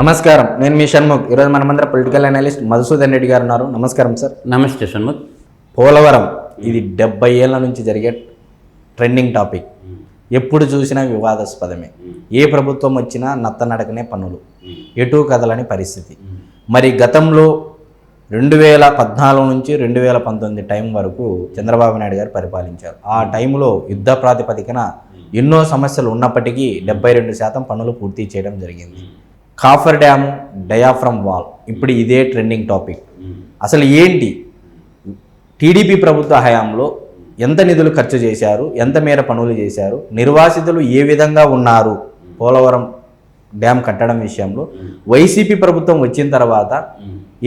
నమస్కారం. నేను మీ షణ్ముఖ్. ఈరోజు మనమందరం పొలిటికల్ అనలిస్ట్ మధుసూదన్ రెడ్డి గారు ఉన్నారు. నమస్కారం సార్ నమస్తే షణ్ముఖ్. పోలవరం. ఇది డెబ్బై ఏళ్ళ నుంచి జరిగే ట్రెండింగ్ టాపిక్ ఎప్పుడు చూసినా వివాదాస్పదమే. ఏ ప్రభుత్వం వచ్చినా నత్తనడకనే పనులు ఎటు కదలని పరిస్థితి. మరి గతంలో రెండు వేల పద్నాలుగు నుంచి రెండు వేల పంతొమ్మిది టైం వరకు చంద్రబాబు నాయుడు గారు పరిపాలించారు. ఆ టైంలో యుద్ధ ప్రాతిపదికన ఎన్నో సమస్యలు ఉన్నప్పటికీ డెబ్బై రెండు శాతం పనులు పూర్తి చేయడం జరిగింది. Coffer dam diaphragm wall. ఇప్పుడు ఇదే ట్రెండింగ్ టాపిక్ అసలు ఏంటి? టీడీపీ ప్రభుత్వ హయాంలో ఎంత నిధులు ఖర్చు చేశారు? ఎంత మేర పనులు చేశారు? నిర్వాసితులు ఏ విధంగా ఉన్నారు? పోలవరం డ్యామ్ కట్టడం విషయంలో. వైసీపీ ప్రభుత్వం వచ్చిన తర్వాత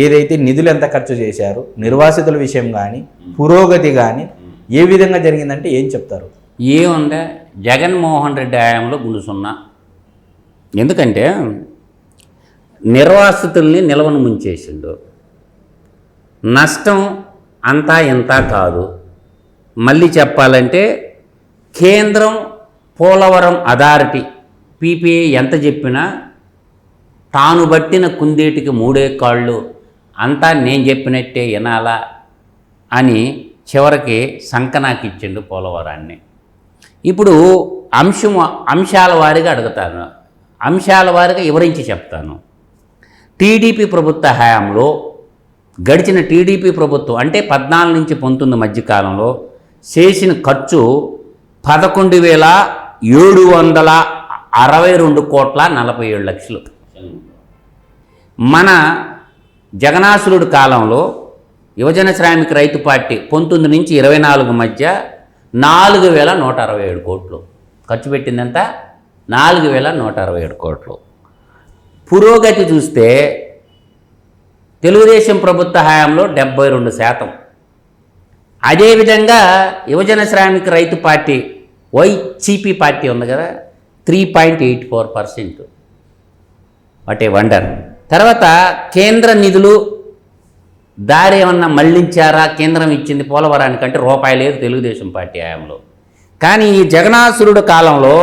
ఏదైతే నిధులు ఎంత ఖర్చు చేశారు? నిర్వాసితుల విషయం కానీ పురోగతి కానీ ఏ విధంగా జరిగిందంటే ఏం చెప్తారు? ఏముందా జగన్మోహన్ రెడ్డి హయాంలో గుండుసున్నా ఎందుకంటే నిర్వాసితుల్ని నిలవను ముంచేసిండు. నష్టం అంతా ఇంత కాదు. మళ్ళీ చెప్పాలంటే కేంద్రం పోలవరం అథారిటీ పీపీఏ ఎంత చెప్పినా తాను బట్టిన కుందేటికి మూడే కాళ్ళు అంతా నేను చెప్పినట్టే వినాలా అని చివరికి సంకనాకి ఇచ్చిండు పోలవరాన్ని. ఇప్పుడు అంశం అంశాల వారిగా అడుగుతాను. అంశాల వారిగా వివరించి చెప్తాను. టీడీపీ ప్రభుత్వ హయాంలో గడిచిన టీడీపీ ప్రభుత్వం అంటే పద్నాలుగు నుంచి పంతొమ్మిది మధ్యకాలంలో చేసిన ఖర్చు పదకొండు వేల ఏడు వందల అరవై రెండు కోట్ల నలభై ఏడు లక్షలు. మన జగనాసురుడు కాలంలో యువజన శ్రామిక రైతు పార్టీ పంతొమ్మిది నుంచి ఇరవై నాలుగు మధ్య నాలుగు వేల నూట అరవై ఏడు కోట్లు. ఖర్చు పెట్టిందంత నాలుగు వేల నూట అరవై ఏడు కోట్లు. పురోగతి చూస్తే తెలుగుదేశం ప్రభుత్వ హయాంలో డెబ్బై రెండు శాతం. అదేవిధంగా యువజన శ్రామిక రైతు పార్టీ వైసీపీ పార్టీ ఉంది కదా three point eight four percent. What a wonder. తర్వాత కేంద్ర నిధులు దారి ఏమన్నా మళ్ళించారా? కేంద్రం ఇచ్చింది పోలవరానికంటే రూపాయి లేదు తెలుగుదేశం పార్టీ హయాంలో. కానీ ఈ జగనాసురుడు కాలంలో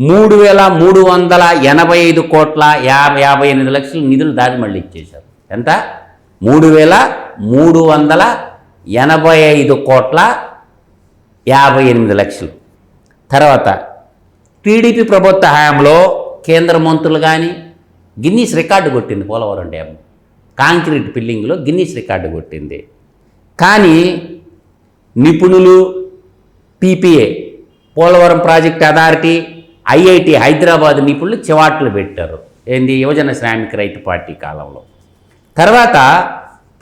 మూడు వేల మూడు వందల ఎనభై ఐదు కోట్ల యాభై యాభై ఎనిమిది లక్షల నిధులు దారి మళ్ళీ ఇచ్చేశారు. ఎంత? మూడు వేల మూడు వందల ఎనభై ఐదు కోట్ల యాభై ఎనిమిది లక్షలు. తర్వాత టీడీపీ ప్రభుత్వ హయాంలో కేంద్ర మంత్రులు కానీ గిన్నీస్ రికార్డు కొట్టింది పోలవరం డ్యామ్. కాంక్రీట్ బిల్లింగ్లో గిన్నీస్ రికార్డు కొట్టింది. కానీ నిపుణులు PPA Polavaram project authority IIT Hyderabad నిపుణులు చివాట్లు పెట్టారు. ఏంది? యువజన శ్రామిక రైతు పార్టీ కాలంలో. తర్వాత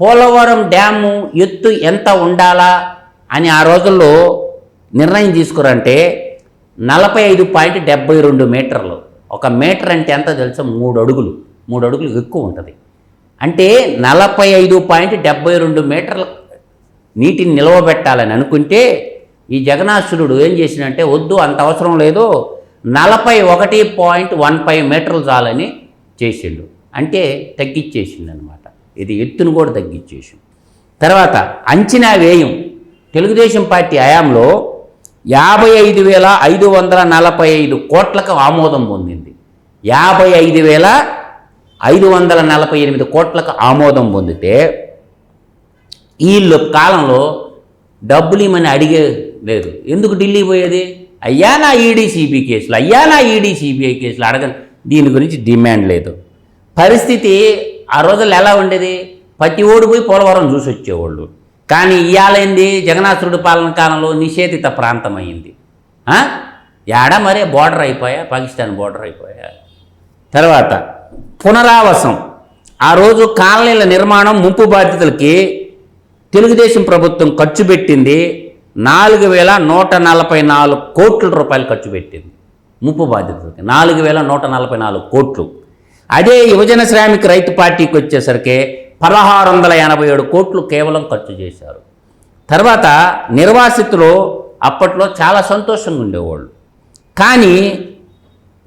పోలవరం డ్యాము ఎత్తు ఎంత ఉండాలా అని ఆ రోజుల్లో నిర్ణయం తీసుకురంటే నలభై ఐదు పాయింట్ డెబ్బై రెండు మీటర్లు. ఒక మీటర్ అంటే ఎంత తెలుసా? మూడు అడుగులు. మూడు అడుగులు ఎక్కువ ఉంటుంది. అంటే నలభై ఐదు పాయింట్ డెబ్బై రెండు మీటర్లు నీటిని నిలవబెట్టాలని అనుకుంటే ఈ జగనాసురుడు ఏం చేసినంటే వద్దు అంత అవసరం లేదు. నలభై ఒకటి పాయింట్ వన్ ఫైవ్ మీటర్లు చాలని చేసిండు. అంటే తగ్గించేసిండు అనమాట ఇది ఎత్తును కూడా తగ్గించేసిండు తర్వాత అంచనా వ్యయం. తెలుగుదేశం పార్టీ హయాంలో యాభై ఐదు వేల ఐదు వందల నలభై ఐదు కోట్లకు ఆమోదం పొందింది. యాభై ఐదు వేల ఐదు వందల నలభై ఎనిమిది కోట్లకు ఆమోదం పొందితే వీళ్ళు కాలంలో డబ్బులు ఇమని అడిగే లేదు. ఎందుకు ఢిల్లీ పోయేది? అయ్యా నా ఈడీ సిబిఐ కేసులు? అయ్యా నా ఈడీ సిబిఐ కేసులు? అడగ దీని గురించి డిమాండ్ లేదు. పరిస్థితి ఆ రోజుల్లో ఎలా ఉండేది? ప్రతి ఓడి పోయి పోలవరం చూసి వచ్చేవాళ్ళు కానీ ఇయ్యాలైంది జగన్నాథుడి పాలన కాలంలో నిషేధిత ప్రాంతం అయింది ఏడ మరే బోర్డర్ అయిపోయా? పాకిస్తాన్ బోర్డర్ అయిపోయా? తర్వాత పునరావాసం. ఆ రోజు కాలనీల నిర్మాణం ముంపు బాధితులకి తెలుగుదేశం ప్రభుత్వం ఖర్చు పెట్టింది నాలుగు వేల నూట నలభై నాలుగు కోట్ల రూపాయలు ఖర్చు పెట్టింది. ముప్పు బాధితులకి నాలుగు వేల నూట నలభై నాలుగు కోట్లు. అదే యువజన శ్రామిక రైతు పార్టీకి వచ్చేసరికి పదహారు వందల ఎనభై ఏడు కోట్లు కేవలం ఖర్చు చేశారు. తర్వాత నిర్వాసితులు అప్పట్లో చాలా సంతోషంగా ఉండేవాళ్ళు. కానీ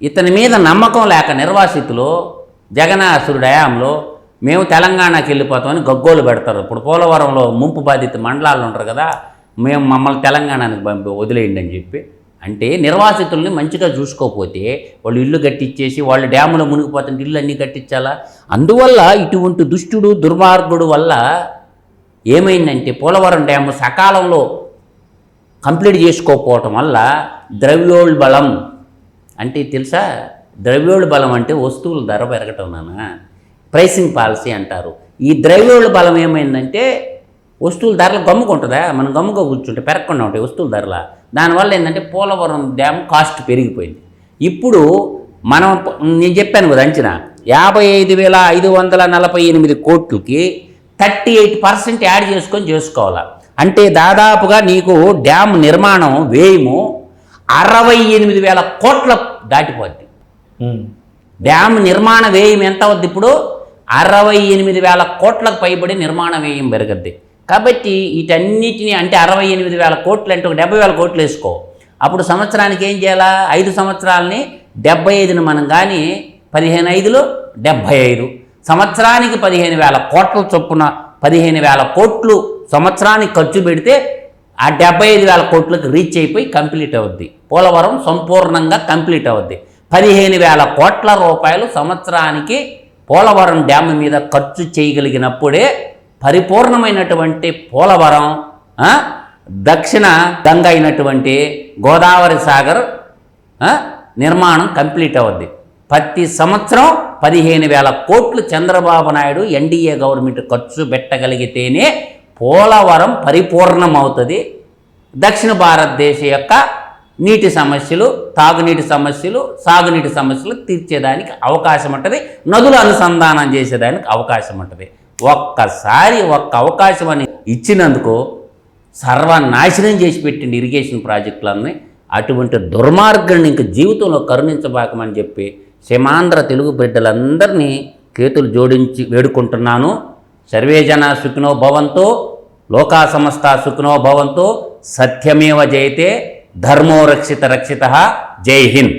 ఇతని మీద నమ్మకం లేక నిర్వాసితులు జగనాసురుడు హయాంలో మేము తెలంగాణకి వెళ్ళిపోతామని గగ్గోలు పెడతారు. ఇప్పుడు పోలవరంలో ముంపు బాధిత మండలాలు ఉంటారు కదా మేము మమ్మల్ని తెలంగాణకి పంపి వదిలేయండి అని చెప్పి అంటే నిర్వాసితుల్ని మంచిగా చూసుకోకపోతే వాళ్ళు ఇల్లు కట్టించేసి వాళ్ళు డ్యాములో మునిగిపోతుంటే ఇల్లు అన్నీ కట్టించాలా? అందువల్ల ఇటువంటి దుష్టుడు దుర్మార్గుడు వల్ల ఏమైందంటే పోలవరం డ్యాము సకాలంలో కంప్లీట్ చేసుకోకపోవటం వల్ల ద్రవ్యోల్బలం అంటే తెలుసా? ద్రవ్యోల్బలం అంటే వస్తువుల ధర పెరగటం నానా ప్రైసింగ్ పాలసీ అంటారు. ఈ ద్రవ్యోల్బలం ఏమైందంటే వస్తువుల ధరలు గమ్ముకుంటుందా? మనం గమ్ముగా కూర్చుంటే పెరగకుండా ఉంటాయి వస్తువుల ధరల. దానివల్ల ఏంటంటే పోలవరం డ్యామ్ కాస్ట్ పెరిగిపోయింది. ఇప్పుడు మనం నేను చెప్పాను కదా అంచనా. యాభై ఐదు వేల ఐదు వందల నలభై ఎనిమిది కోట్లకి థర్టీ ఎయిట్ పర్సెంట్ యాడ్ చేసుకొని చేసుకోవాలి. అంటే దాదాపుగా నీకు డ్యామ్ నిర్మాణం వ్యయము అరవై ఎనిమిది వేల కోట్ల దాటిపోద్ది. డ్యామ్ నిర్మాణ వ్యయం ఎంత అవుద్ది ఇప్పుడు? అరవై ఎనిమిది వేల కోట్లకు పైబడి నిర్మాణ వ్యయం పెరగద్ది. కాబట్టి వీటన్నిటిని అంటే అరవై ఎనిమిది వేల కోట్లు అంటే ఒక డెబ్బై వేల కోట్లు వేసుకో. అప్పుడు సంవత్సరానికి ఏం చేయాలా? ఐదు సంవత్సరాలని డెబ్బై ఐదుని మనం కానీ పదిహేను ఐదులు డెబ్బై ఐదు. సంవత్సరానికి పదిహేను వేల కోట్ల చొప్పున పదిహేను వేల కోట్లు సంవత్సరానికి ఖర్చు పెడితే ఆ డెబ్బై ఐదు వేల కోట్లకు రీచ్ అయిపోయి కంప్లీట్ అవుద్ది. పోలవరం సంపూర్ణంగా కంప్లీట్ అవుద్ది. పదిహేను వేల కోట్ల రూపాయలు సంవత్సరానికి పోలవరం డ్యామ్ మీద ఖర్చు చేయగలిగినప్పుడే పరిపూర్ణమైనటువంటి పోలవరం దక్షిణ గంగ అయినటువంటి గోదావరి సాగర్ నిర్మాణం కంప్లీట్ అవుద్ది. ప్రతి సంవత్సరం పదిహేను వేల కోట్లు చంద్రబాబు నాయుడు ఎన్డీఏ గవర్నమెంట్ ఖర్చు పెట్టగలిగితేనే పోలవరం పరిపూర్ణమవుతుంది. దక్షిణ భారతదేశ యొక్క నీటి సమస్యలు తాగునీటి సమస్యలు సాగునీటి సమస్యలు తీర్చేదానికి అవకాశం ఉంటుంది. నదులు అనుసంధానం చేసేదానికి అవకాశం ఉంటుంది. ఒక్కసారి ఒక్క అవకాశం అని ఇచ్చినందుకు సర్వనాశనం చేసి పెట్టిన ఇరిగేషన్ ప్రాజెక్టులన్నీ. అటువంటి దుర్మార్గుల్ని ఇంక జీవితంలో కరుణించబాకమని చెప్పి సీమాంధ్ర తెలుగు బిడ్డలందరినీ చేతులు జోడించి వేడుకుంటున్నాను. సర్వేజన సుఖినో భవంతో లోకా సమస్త సుఖినో భవంతో సత్యమేవ జయతే ధర్మో రక్షిత రక్షిత జై హింద్.